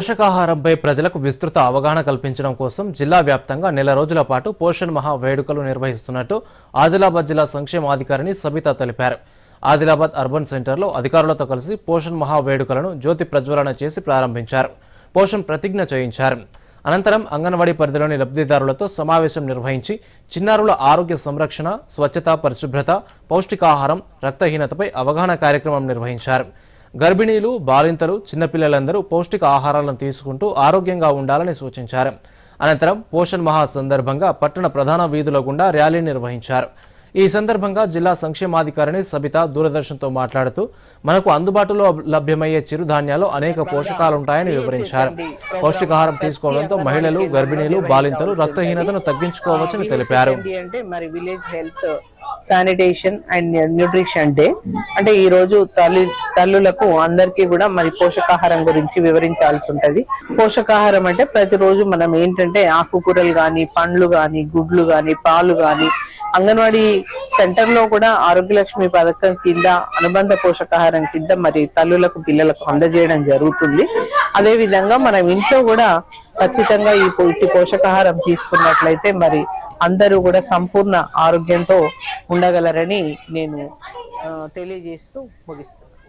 పోషకాహారంపై ప్రజలకు విస్తృత అవగాహన కల్పించడం కోసం జిల్లా వ్యాప్తంగా నెల రోజుల పాటు పోషణ్ మహా వేడుకలు నిర్వహిస్తున్నట్టు ఆదిలాబాద్ జిల్లా సంక్షేమాధికారిని సబిత తెలిపారు. ఆదిలాబాద్ అర్బన్ సెంటర్లో అధికారులతో కలిసి పోషణ్ మహా వేడుకలను జ్యోతి ప్రజ్వలన చేసి ప్రారంభించారు. పోషణ్ ప్రతిజ్ఞ చేయించారు. అనంతరం అంగన్వాడీ పరిధిలోని లబ్ధిదారులతో సమావేశం నిర్వహించి చిన్నారుల ఆరోగ్య సంరక్షణ స్వచ్ఛత పరిశుభ్రత పౌష్టికాహారం రక్తహీనతపై అవగాహన కార్యక్రమం నిర్వహించారు. గర్భిణీలు బాలింతలు చిన్నపిల్లలందరూ పౌష్టిక ఆహారాలను తీసుకుంటూ ఆరోగ్యంగా ఉండాలని సూచించారు. అనంతరం పోషణ్ మహా సందర్భంగా పట్టణ ప్రధాన వీధుల గుండా ర్యాలీ నిర్వహించారు. ఈ సందర్భంగా జిల్లా సంక్షేమాధికారిని సబిత దూరదర్శన్తో మాట్లాడుతూ మనకు అందుబాటులో లభ్యమయ్యే చిరుధాన్యాలు అనేక పోషకాలుంటాయని వివరించారు. పౌష్టికాహారం తీసుకోవడంతో మహిళలు గర్భిణీలు బాలింతలు రక్తహీనతను తగ్గించుకోవచ్చని తెలిపారు. Sanitation and nutrition day. అంటే ఈ రోజు తల్లి తల్లులకు అందరికీ కూడా మరి పోషకాహారం గురించి వివరించాల్సి ఉంటది. పోషకాహారం అంటే ప్రతిరోజు మనం ఏంటంటే ఆకుకూరలు గాని పండ్లు గాని గుడ్లు గాని పాలు గాని అంగన్వాడీ సెంటర్లో కూడా ఆరోగ్యలక్ష్మి పథకం కింద అనుబంధ పోషకాహారం కింద మరి తల్లులకు పిల్లలకు అందజేయడం జరుగుతుంది. అదే విధంగా మనం ఇంట్లో కూడా ఖచ్చితంగా ఈ పోషకాహారం తీసుకున్నట్లయితే మరి అందరూ కూడా సంపూర్ణ ఆరోగ్యంతో ఉండగలరని నేను తెలియజేస్తూ ముగిస్తాను